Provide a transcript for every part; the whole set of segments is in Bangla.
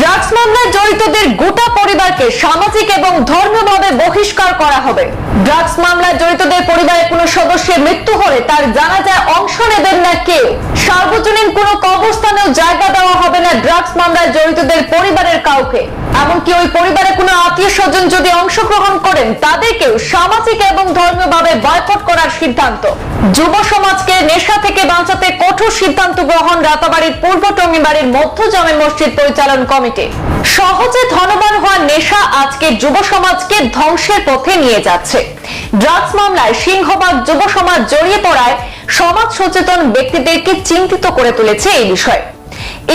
ড্রাগস মামলায় জড়িতদের গোটা পরিবারকে সামাজিক এবং ধর্মীয়ভাবে বহিষ্কার করা হবে। ড্রাগস মামলায় জড়িতদের পরিবারের কোনো সদস্যের মৃত্যু হলে তার জানাজায় অংশ নেবেন না কে? সার্বজনীন কোনো কবরস্থানেও জায়গা দেওয়া হবে না ড্রাগস মামলায় জড়িতদের পরিবারের কাউকে। এমনকি ওই পরিবারের কোনো আত্মীয় স্বজন যদি অংশগ্রহণ করেন, তাদেরকেও সামাজিক এবং ধর্মীয়ভাবে বয়কট করার সিদ্ধান্ত। যুব সমাজকে নেশা থেকে বাঁচাতে কঠোর সিদ্ধান্ত গ্রহণ রাতাবাড়ির পূর্ব টঙ্গিবাড়ির মসজিদ পরিচালন কমিটি। সহজে ধনবান হওয়ার নেশা আজকে যুব সমাজকে ধ্বংসের পথে নিয়ে যাচ্ছে। ড্রাগস মামলায় সিংহবাগ যুব সমাজ জড়িয়ে পড়ায় সমাজ সচেতন ব্যক্তিদেরকে চিন্তিত করে তুলেছে এই বিষয়।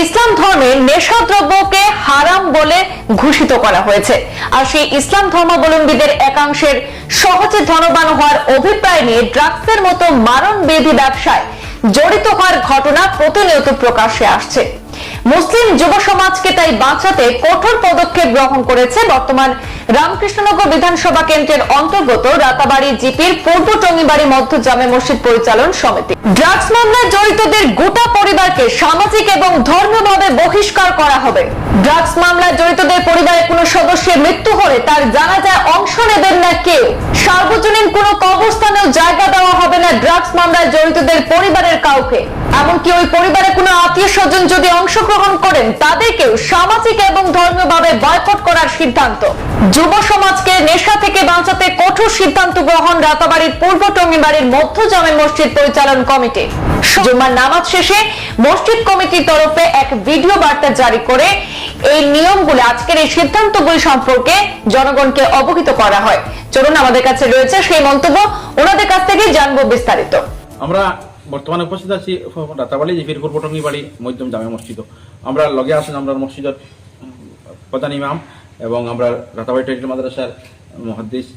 ইসলাম ধর্মে নেশাদ্রব্যকে হারাম বলে ঘোষিত করা হয়েছে। আর সেই ইসলাম ধর্মাবলম্বীদের একাংশের সহজে ধনবান হওয়ার অভিপ্রায় নিয়ে ড্রাগসের মতো মারণ বেধি ব্যবসায় জড়িত হওয়ার ঘটনা প্রতিনিয়ত প্রকাশ্যে আসছে। মুসলিম যুব সমাজকে তাই বাঁচাতে কঠোর পদক্ষেপ গ্রহণ করেছে বর্তমান রামকৃষ্ণনগর বিধানসভা কেন্দ্রের অন্তর্গত রাতাবাড়ি জিপির পূর্ব টঙ্গিবাড়ি মধ্য জামে মসজিদ পরিচালন সমিতি। ড্রাগস মামলায় জড়িতদের গোটা পরিবারকে সামাজিক এবং ধর্মীয়ভাবে বহিষ্কার করা হবে। ড্রাগস মামলায় জড়িতদের পরিবারের কোনো সদস্যের মৃত্যু হলে তার জানাজায় অংশ নেবেন না কেউ। সার্বজনীন কোনো কবরস্থানেও জায়গা দেওয়া হবে না ড্রাগস মামলায় জড়িতদের পরিবারের কাউকে। এমনকি ওই পরিবারের কোনো আত্মীয় স্বজন যদি অংশগ্রহণ করেন, তাদেরকেও সামাজিক এবং ধর্মীয়ভাবে বয়কট সিদ্ধান্ত। যুব সমাজকে নেশা থেকে বাঁচাতে কঠোর সিদ্ধান্ত গ্রহণ রাতাবাড়ির পূর্ব টঙ্গিবাড়ির মধ্য জামে মসজিদ পরিচালন কমিটি। জুম্মার নামাজ শেষে মসজিদ কমিটির তরফে এক ভিডিও বার্তা জারি করে এই নিয়মগুলি, আজকের এই সিদ্ধান্তগুলি সম্পর্কে জনগণকে অবহিত করা হয়। চলুন, আমাদের কাছে রয়েছে সেই মন্তব্য। ওনাদের কাছ থেকে জানব বিস্তারিত। আমরা বর্তমানে উপস্থিত আছি রাতাবাড়ি যে ফিরপুর পটঙ্গি বাড়ি মধ্যম জামে মসজিদ আমরা লগে আছেন আমরা মসজিদের প্রধান ইমাম। এবং আমরা রাতাবাড়ি টাইটেল মাদ্রাসার মহাদ্দিস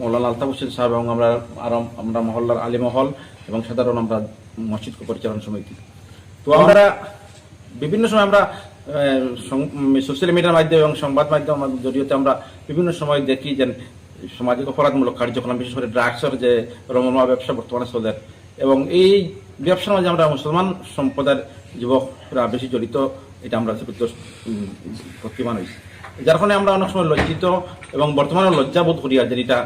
মৌলানা আলতাফ হোসেন সাহেব এবং আমরা আরও আমরা মহল্লার আলী মহল এবং সাধারণ আমরা মসজিদ পরিচালন সমিতি। তো আমরা বিভিন্ন সময় আমরা সোশ্যাল মিডিয়ার মাধ্যমে এবং সংবাদ মাধ্যমের জরিয়তে আমরা বিভিন্ন সময় দেখি যে সামাজিক অপরাধমূলক কার্যক্রম বিশেষ করে ড্রাগসের যে রমরমা ব্যবসা বর্তমানে চলে। এবং এই ব্যবসার মাঝে আমরা মুসলমান সম্প্রদায়ের যুবকরা বেশি জড়িত এটা আমরা প্রতিমান হয়েছি। যার ফলে আমরা অনেক সময় লজ্জিত এবং বর্তমানে লজ্জাবোধ করিয়া যে এটা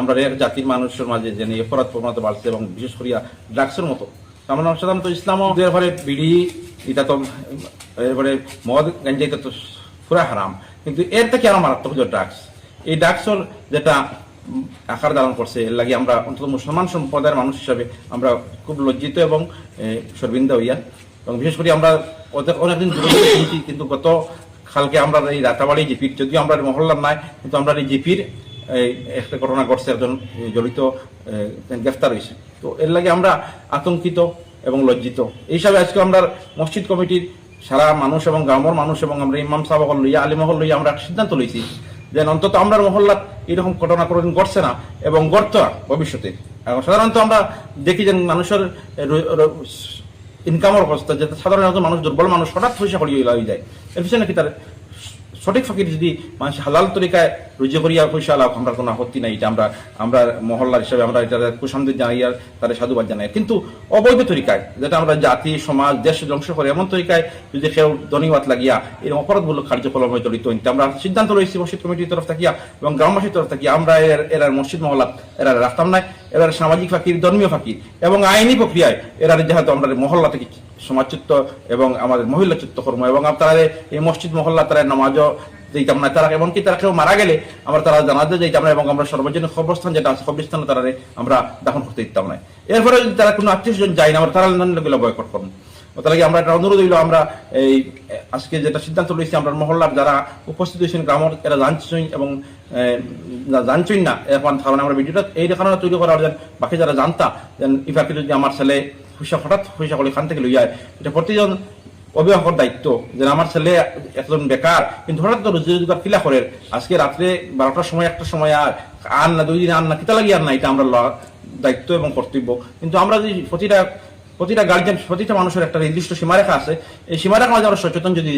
আমরা এক জাতির মানুষের মাঝে যে অপরাধ প্রবণতা বাড়ছে এবং বিশেষ করিয়া ড্রাগসের মতো। আমরা সাধারণত ইসলামও এরপরে বিড়ি এটা তো এরপরে মদ গাঞ্জা এটা তো পুরা হারাম। কিন্তু এর থেকে আরও মারাত্মক হলো ড্রাগস, এই ড্রাগসর যেটা আকার ধারণ করছে। এর লাগে আমরা অন্তত মুসলমান সম্প্রদায়ের মানুষ হিসাবে আমরা খুব লজ্জিত এবং সর্বিন্দা হইয়া। এবং বিশেষ করে আমরা অনেকদিন দূরে কিন্তু গত কালকে আমরা এই রাতাবাড়ি জিপির, যদিও আমরা মহল্লার নাই, কিন্তু আমরা এই জিপির একটা ঘটনা ঘটছে, একজন জড়িত গ্রেফতার হয়েছে। তো এর লাগে আমরা আতঙ্কিত এবং লজ্জিত। এই হিসাবে আজকে আমরা মসজিদ কমিটির সারা মানুষ এবং গ্রামের মানুষ এবং আমরা ইমাম সাহেব লইয়া আলিমহল লইয়া আমরা একটা সিদ্ধান্ত লইছি যে অন্তত আমরা মহল্লার এরকম ঘটনা কোনোদিন ঘটছে না এবং না ভবিষ্যতে। এবং সাধারণত আমরা দেখি যে মানুষের ইনকামের অবস্থা যে সাধারণত মানুষ দুর্বল মানুষ হঠাৎ পয়সা করিয়ে হয়ে যায়। এর পিছনে কি তার সঠিক ফাঁকির যদি মানুষ হালাল তরিকায় রুজু করিয়া পয়সা লাভ আমরা কোনো আপত্তি নাই। এটা আমরা আমরা মহল্লার হিসাবে আমরা এটা কুসন্দের জানাই আর তাদের সাধুবাদ জানাই। কিন্তু অবৈধ তরিকায় যেটা আমরা জাতি, সমাজ, দেশ ধ্বংস করে, এমন তরিকায় যদি কেউ ধনীবাদ লাগিয়া এরকম অপরাধমূলক কার্যকলাপে জড়িত হইতে আমরা সিদ্ধান্ত রয়েছি মসজিদ কমিটির তরফ থাকিয়া এবং গ্রামবাসীর তরফ থাকিয়া। আমরা এর এরা মসজিদ মহল্লা এরা রাখতাম নাই। এরা সামাজিক ফাঁকির, ধর্মীয় ফাঁকির এবং আইনি প্রক্রিয়ায় এরা যেহেতু আমরা মহল্লা থেকে সমাজচিত্ত এবং আমাদের মহিলা চিত্ত কর্ম এবং তারা এই মসজিদ মহল্লা, তারা নামাজও যেতাম না তারা এমনকি তারা কেউ মারা গেলে আমরা তারা জানাতে যেতাম না এবং আমরা সর্বজনীন খবরস্থান যেটা আছে খবরস্থানে তারা আমরা দাফন করতে দিতাম না। এরপরে যদি তারা কোনো আত্মীয় স্বজন যায় না, আমরা তারা বয়কট করব। তাহলে আমরা একটা অনুরোধ হইল আমরা এই, আজকে যেটা সিদ্ধান্ত রয়েছে আমরা মহল্লার যারা উপস্থিত হয়েছেন, গ্রামের এরা জানছেন এবং জানছেন না এখন কারণ আমরা ভিডিওটা এই কারণে তৈরি করা যেন বাকি যারা জানতা, যেন ইফাকে যদি আমার ছেলে পয়সা হঠাৎ, পয়সা করে এখান থেকে লইয়া এটা প্রতিজন অভিভাবকের দায়িত্ব যে আমার ছেলে একজন বেকার, কিন্তু হঠাৎ তো রোজি রোজগার কিলা করে, আজকে রাত্রে বারোটার সময় একটা সময় আর আর না, দুই দিন আর না, কিতা লাগি আর না, এটা আমরা দায়িত্ব এবং কর্তব্য। কিন্তু আমরা যদি প্রতিটা প্রতিটা গার্জেন, প্রতিটা মানুষের একটা নির্দিষ্ট সীমারেখা আছে। এই সীমারেখা মাঝে আমরা সচেতন যদি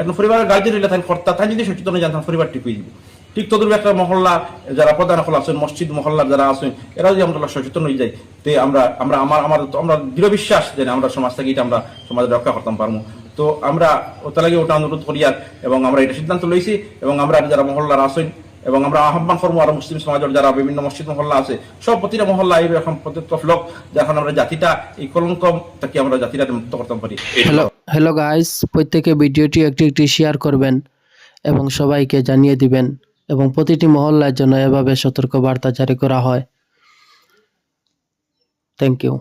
এখন পরিবারের গার্জেন হইলে তাই কর্তা, তাই যদি সচেতন হয়ে জানতাম পরিবার টিপুই দিব। ঠিক তদুর একটা মহল্লা, যারা প্রধান হল আছেন, মসজিদ মহল্লা যারা আছেন এরা যদি আমরা সচেতন হয়ে যাই, তে আমরা আমরা আমার আমার, আমরা দৃঢ় বিশ্বাস যে আমরা সমাজ থেকে এটা আমরা সমাজে রক্ষা করতাম পারব। তো আমরা ওটা লাগে ওটা অনুরোধ করিয়ার এবং আমরা এটা সিদ্ধান্ত লইছি, এবং আমরা যারা মহল্লার আসইন এবং আমরা আহ্বান করব আর মুসলিম সমাজের যারা বিভিন্ন মসজিদ মহল্লা আছে, সব প্রতিটা মহল্লা এইরকম প্রত্যেক লোক যখন আমরা জাতিটা, এই কলঙ্ক থেকে আমরা জাতিটা মুক্ত করতে পারি। হ্যালো হ্যালো গাইস প্রত্যেকে ভিডিওটি একটি একটি শেয়ার করবেন এবং সবাইকে জানিয়ে দিবেন এবং প্রতিটি মহল্লার জন্য এভাবে সতর্ক বার্তা জারি করা হয়। Thank you